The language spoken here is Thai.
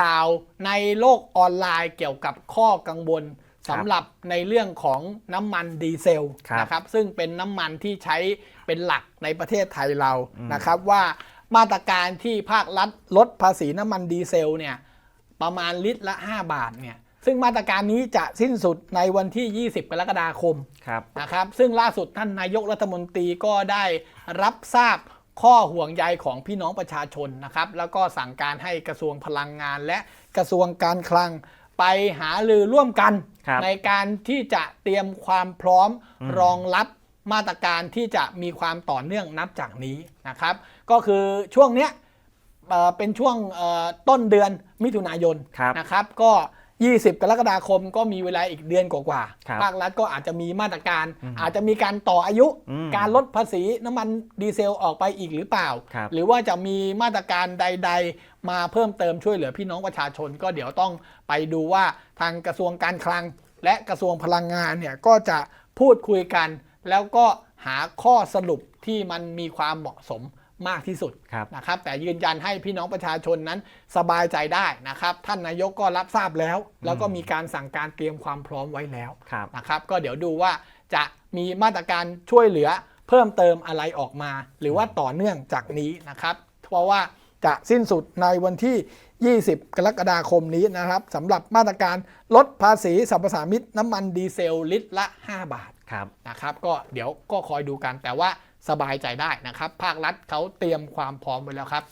ข่าวในโลกออนไลน์เกี่ยวกับข้อกังวลสำหรับในเรื่องของน้ำมันดีเซลครับนะครับซึ่งเป็นน้ำมันที่ใช้เป็นหลักในประเทศไทยเรานะครับว่ามาตรการที่ภาครัฐลดภาษีน้ำมันดีเซลเนี่ยประมาณลิตรละ 5 บาทเนี่ยซึ่งมาตรการนี้จะสิ้นสุดในวันที่ 20 กรกฎาคมครับนะครับซึ่งล่าสุดท่านนายกรัฐมนตรีก็ได้รับทราบ ข้อห่วงใยของพี่น้องประชาชนนะครับ แล้วก็สั่งการให้กระทรวงพลังงานและกระทรวงการคลังไปหาลือร่วมกันครับในการที่จะเตรียมความพร้อมรองรับมาตรการที่จะมีความต่อเนื่องนับจากนี้นะครับ ก็คือช่วงเนี้ยเอ่อเป็นช่วงเอ่อต้นเดือนมิถุนายนครับนะครับ ก็ 20 กรกฎาคมก็มีเวลาอีกเดือนกว่าครับๆภาครัฐก็อาจจะมีมาตรการ อาจจะมีการต่ออายุอืมการลดภาษีน้ำมันดีเซลออกไปอีกหรือเปล่าครับหรือว่าจะมีมาตรการใด ๆ มาเพิ่มเติมช่วยเหลือพี่น้องประชาชนก็เดี๋ยวต้องไปดูว่าทางกระทรวงการคลัง และกระทรวงพลังงานเนี่ยก็จะพูดคุยกัน แล้วก็หาข้อสรุปที่มันมีความเหมาะสม มากที่สุดครับนะครับ แต่ยืนยันให้พี่น้องประชาชนนั้นสบายใจได้นะครับ ท่านนายกก็รับทราบแล้ว แล้วก็มีการสั่งการเตรียมความพร้อมไว้แล้วครับนะครับ ก็เดี๋ยวดูว่าจะมีมาตรการช่วยเหลือเพิ่มเติมอะไรออกมา หรือว่าต่อเนื่องจากนี้นะครับ เพราะว่าจะสิ้นสุดในวันที่ 20 กรกฎาคมนี้นะครับสำหรับมาตรการลดภาษีสรรพสามิตน้ำมันดีเซลลิตรละ 5 บาทครับนะครับ ก็เดี๋ยวก็คอยดูกันแต่ว่า สบายใจได้นะครับ ภาครัฐเขาเตรียมความพร้อมไว้แล้วครับ